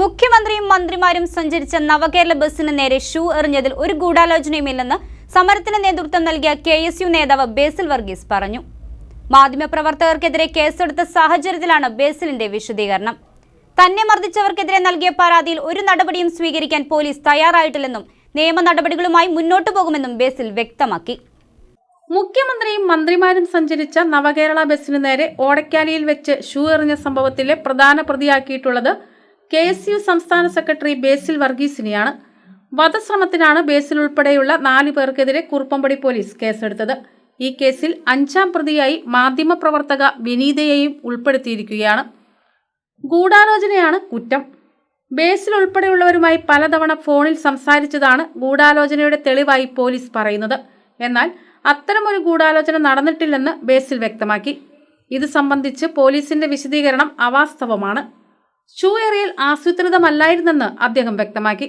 മുഖ്യമന്ത്രിയും മന്ത്രിമാരും സഞ്ചരിച്ച നവകേരള ബസ്സിന് നേരെ ഷൂ എറിഞ്ഞതിൽ ഒരു ഗൂഢാലോചനയുമില്ലെന്ന് സമരത്തിന് നേതൃത്വം നൽകിയ കെ എസ് യു നേതാവ് ബേസിൽ വർഗീസ് പറഞ്ഞു. മാധ്യമപ്രവർത്തകർക്കെതിരെ കേസെടുത്ത സാഹചര്യത്തിലാണ് ബേസിലിന്റെ വിശദീകരണം. തന്നെ മർദ്ദിച്ചവർക്കെതിരെ നൽകിയ പരാതിയിൽ ഒരു നടപടിയും സ്വീകരിക്കാൻ പോലീസ് തയ്യാറായിട്ടില്ലെന്നും നിയമ നടപടികളുമായി മുന്നോട്ടു പോകുമെന്നും ബേസിൽ വ്യക്തമാക്കി. മുഖ്യമന്ത്രിയും മന്ത്രിമാരും സഞ്ചരിച്ച നവകേരള ബസ്സിന് നേരെ ഓടക്കാലിയിൽ വെച്ച് ഷൂ എറിഞ്ഞ സംഭവത്തിലെ പ്രധാന പ്രതിയാക്കിയിട്ടുള്ളത് കെ എസ് യു സംസ്ഥാന സെക്രട്ടറി ബേസിൽ വർഗീസിനെയാണ്. വധശ്രമത്തിനാണ് ബേസിൽ ഉൾപ്പെടെയുള്ള നാല് പേർക്കെതിരെ കുറുപ്പമ്പടി പോലീസ് കേസെടുത്തത്. ഈ കേസിൽ അഞ്ചാം പ്രതിയായി മാധ്യമപ്രവർത്തക വിനീതയെയും ഉൾപ്പെടുത്തിയിരിക്കുകയാണ്. ഗൂഢാലോചനയാണ് കുറ്റം. ബേസിൽ ഉൾപ്പെടെയുള്ളവരുമായി പലതവണ ഫോണിൽ സംസാരിച്ചതാണ് ഗൂഢാലോചനയുടെ തെളിവായി പോലീസ് പറയുന്നത്. എന്നാൽ അത്തരമൊരു ഗൂഢാലോചന നടന്നിട്ടില്ലെന്ന് ബേസിൽ വ്യക്തമാക്കി. ഇത് സംബന്ധിച്ച് പോലീസിന്റെ വിശദീകരണം അവാസ്തവമാണ്. ഷൂ എറിയൽ ആസൂത്രിതമല്ലായിരുന്നെന്ന് അദ്ദേഹം വ്യക്തമാക്കി.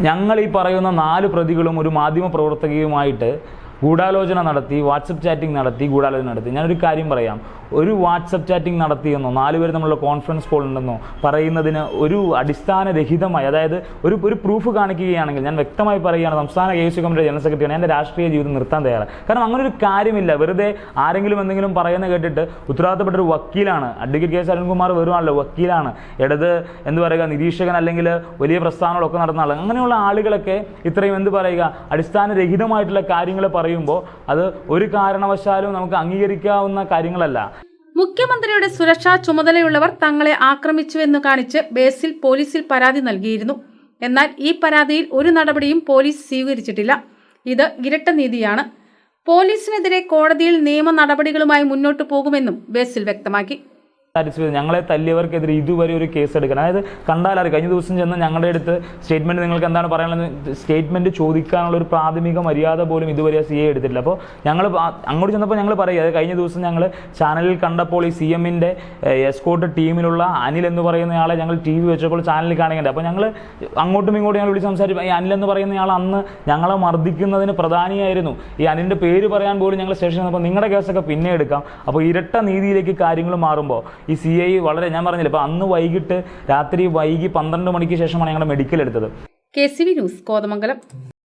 ഞങ്ങൾ ഈ പറയുന്ന നാല് പ്രതികളും ഒരു മാധ്യമ പ്രവർത്തകയുമായിട്ട് ഗൂഢാലോചന നടത്തി വാട്സപ്പ് ചാറ്റിംഗ് നടത്തി ഗൂഢാലോചന നടത്തി. ഞാനൊരു കാര്യം പറയാം. ഒരു വാട്സപ്പ് ചാറ്റിംഗ് നടത്തിയെന്നോ നാല് പേര് തമ്മിലുള്ള കോൺഫറൻസ് കോൾ ഉണ്ടെന്നോ പറയുന്നതിന് ഒരു അടിസ്ഥാനരഹിതമായി അതായത് ഒരു ഒരു പ്രൂഫ് കാണിക്കുകയാണെങ്കിൽ ഞാൻ വ്യക്തമായി പറയുകയാണ് സംസ്ഥാന കെ യു കമ്മിറ്റി ജനറൽ സെക്രട്ടറിയാണ് എന്റെ രാഷ്ട്രീയ ജീവിതം നിർത്താൻ തയ്യാറാണ്. കാരണം അങ്ങനൊരു കാര്യമില്ല. വെറുതെ ആരെങ്കിലും എന്തെങ്കിലും പറയുന്ന കേട്ടിട്ട് ഉത്തരവാദിത്തപ്പെട്ട ഒരു വക്കീലാണ് അഡ്വക്കേറ്റ് കെ എസ് അരുൺകുമാർ വരുവാണല്ലോ വക്കീലാണ്. ഇടത് എന്ന് പറയുക നിരീക്ഷകൻ അല്ലെങ്കിൽ വലിയ പ്രസ്ഥാനങ്ങളൊക്കെ നടന്ന ആൾ അങ്ങനെയുള്ള ആളുകളൊക്കെ ഇത്രയും എന്ത് പറയുക അടിസ്ഥാനരഹിതമായിട്ടുള്ള കാര്യങ്ങൾ പറയുമ്പോൾ അത് ഒരു കാരണവശാലും നമുക്ക് അംഗീകരിക്കാവുന്ന കാര്യങ്ങളല്ല. മുഖ്യമന്ത്രിയുടെ സുരക്ഷാ ചുമതലയുള്ളവർ തങ്ങളെ ആക്രമിച്ചുവെന്ന് കാണിച്ച് ബേസിൽ പോലീസിൽ പരാതി നൽകിയിരുന്നു. എന്നാൽ ഈ പരാതിയിൽ ഒരു നടപടിയും പോലീസ് സ്വീകരിച്ചിട്ടില്ല. ഇത് ഇരട്ട നീതിയാണ്. പോലീസിനെതിരെ കോടതിയിൽ നിയമ നടപടികളുമായി മുന്നോട്ടു പോകുമെന്നും ബേസിൽ വ്യക്തമാക്കി. സാറ്റിസ്ഫൈ ഞങ്ങളെ തല്ലിയവർക്കെതിരെ ഇതുവരെ ഒരു കേസ് എടുക്കണം. അതായത് കണ്ടാലറിയാം കഴിഞ്ഞ ദിവസം ചെന്ന് ഞങ്ങളുടെ അടുത്ത് സ്റ്റേറ്റ്മെന്റ് നിങ്ങൾക്ക് എന്താണ് പറയാനുള്ളത്? സ്റ്റേറ്റ്മെന്റ് ചോദിക്കാനുള്ള ഒരു പ്രാഥമിക മര്യാദ പോലും ഇതുവരെ സി എ എടുത്തിട്ടില്ല. അപ്പോൾ ഞങ്ങൾ അങ്ങോട്ട് ചെന്നപ്പോൾ ഞങ്ങൾ പറയുക അതായത് കഴിഞ്ഞ ദിവസം ഞങ്ങൾ ചാനലിൽ കണ്ടപ്പോൾ ഈ സി എമ്മിന്റെ എസ്കോട്ട് ടീമിലുള്ള അനിൽ എന്ന് പറയുന്നയാളെ ഞങ്ങൾ ടി വി വെച്ചപ്പോൾ ചാനലിൽ കാണുകയുണ്ട് അപ്പോൾ ഞങ്ങൾ അങ്ങോട്ടും ഇങ്ങോട്ടും ഞങ്ങൾ വിളിച്ച് സംസാരിച്ചു. ഈ അനിൽ എന്ന് പറയുന്നയാൾ അന്ന് ഞങ്ങളെ മർദ്ദിക്കുന്നതിന് പ്രധാനിയായിരുന്നു. ഈ അനിലിന്റെ പേര് പറയാൻ പോലും ഞങ്ങൾ സ്റ്റേഷനിൽ നിന്നപ്പോൾ നിങ്ങളുടെ കേസൊക്കെ പിന്നെ എടുക്കാം. അപ്പോൾ ഇരട്ട നീതിയിലേക്ക് കാര്യങ്ങൾ മാറുമ്പോൾ ഈ സി ഐ വളരെ ഞാൻ പറഞ്ഞില്ല ഇപ്പോൾ അന്ന് വൈകിട്ട് രാത്രി വൈകി പന്ത്രണ്ട് മണിക്ക് ശേഷമാണ് ഞങ്ങളുടെ മെഡിക്കൽ എടുത്തത്. K C V news Kothamangalam.